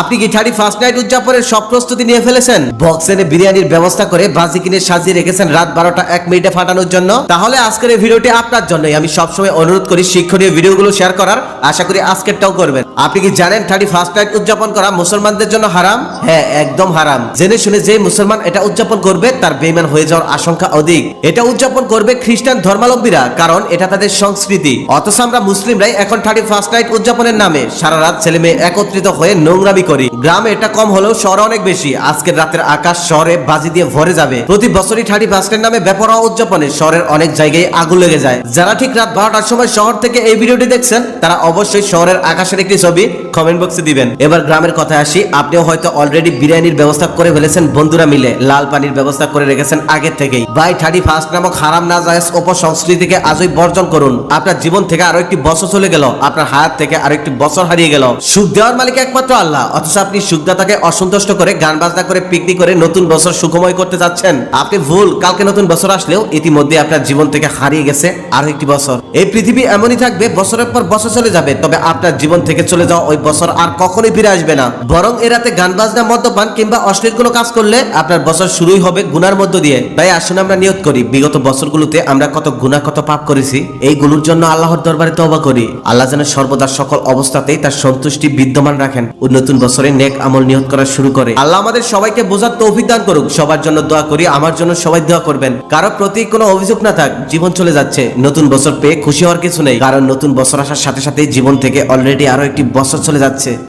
আপনি কি thirty first night উদযাপনের সব প্রস্তুতি নিয়ে ফেলেছেন? বক্স এনে বিরিয়ানির ব্যবস্থা করে বাজি কিনে সাজিয়ে রেখেছেন রাত বারোটা এক মিনিটে ফাটানোর জন্য। তাহলে আজকের এই ভিডিওটি আপনার জন্যই। আমি সবসময় অনুরোধ করি শিক্ষণীয় ভিডিওগুলো শেয়ার করার। আশা করি আজকেরটাও করবেন। আপনি কি জানেন থার্টি ফার্স্ট নাইট উদযাপন করা মুসলমানদের জন্য হারাম? হ্যাঁ একদম হারাম। জেনে শুনে যে মুসলমান এটা উদযাপন করবে, তার বেইমান হয়ে যাওয়ার আশঙ্কা অধিক। এটা উদযাপন করবে খ্রিস্টান ধর্মাবলম্বীরা কারণ এটা তাদের সংস্কৃতি। অথচ আমরা মুসলিমরাই এখন থার্টি ফার্স্ট নাইট উদযাপনের নামে সারা রাত ছেলে মেয়ে একত্রিত হয়ে নোংরামি করি। গ্রামে এটা কম হলেও শহরে অনেক বেশি। আজকের রাতের আকাশ শহরে বাজি দিয়ে ভরে যাবে। প্রতি বছরই থার্টি ফার্স্টের নামে বেপরোয়া উদযাপনে শহরের অনেক জায়গায় আগুন লেগে যায়। যারা ঠিক রাত বারোটার সময় শহর থেকে এই ভিডিওটি দেখছেন, তারা অবশ্যই শহরের আকাশের একটি ছবি। কমেন্ট বক্সে দিবেন। এবার গ্রামের কথায় আসি, আপনিও হয়তো অলরেডি বিরিয়ানির ব্যবস্থা করে ফেলেছেন, বন্ধুরা মিলে। লাল পানির ব্যবস্থা করে রেখেছেন আগে থেকেই। বাই থার্টি ফার্স্ট নামক হারাম না জায়েজ উপসংস্কৃতিকে আজই বর্জন করুন। আপনার জীবন থেকে আরও একটি বছর চলে গেল, আপনার হায়াত থেকে আরও একটি বছর হারিয়ে গেল। সুখ দেওয়ার মালিক একমাত্র আল্লাহ, অথচ আপনি সুখদাতাকে অসন্তুষ্ট করে, গান বাজনা করে পিকনিক করে নতুন বছর সুখময় করতে যাচ্ছেন। আপনি ভুল, কালকে নতুন বছর আসলেও ইতিমধ্যে আপনার জীবন থেকে হারিয়ে গেছে আরও একটি বছর। এই পৃথিবী এমনই থাকবে, বছরের পর বছর চলে যাবে, তবে আপনার জীবন থেকে চলে যাওয়া ওই বছর আর কখনোই ফিরে আসবে না। বরং এ রাতে গান বাজনা, মদ্যপান কিংবা অশ্লীল কোনো কাজ করলে আপনার বছর শুরুই হবে গুনার মধ্য দিয়ে। তাই আসুন আমরা নিয়ত করি, বিগত বছরগুলোতে আমরা কত গুনাহ, কত পাপ করেছি এইগুলোর জন্য আল্লাহর দরবারে তওবা করি। আল্লাহ যেন সর্বদা সকল অবস্থাতেই তার সন্তুষ্টি বিদ্যমান রাখেন ও নতুন বছরে নেক আমল নিয়ত করা শুরু করে। আল্লাহ আমাদের সবাইকে বোঝার তৌফিক দান করুক। সবার জন্য দোয়া করি, আমার জন্য সবাই দোয়া করবেন। কারও প্রতি কোনো অভিযোগ না থাক, জীবন চলে যাচ্ছে। নতুন বছর পেয়ে খুশি হওয়ার কিছু নেই। কারণ নতুন বছর আসার সাথে সাথে জীবন থেকে অলরেডি আরও একটি বছর চলে যাচ্ছে।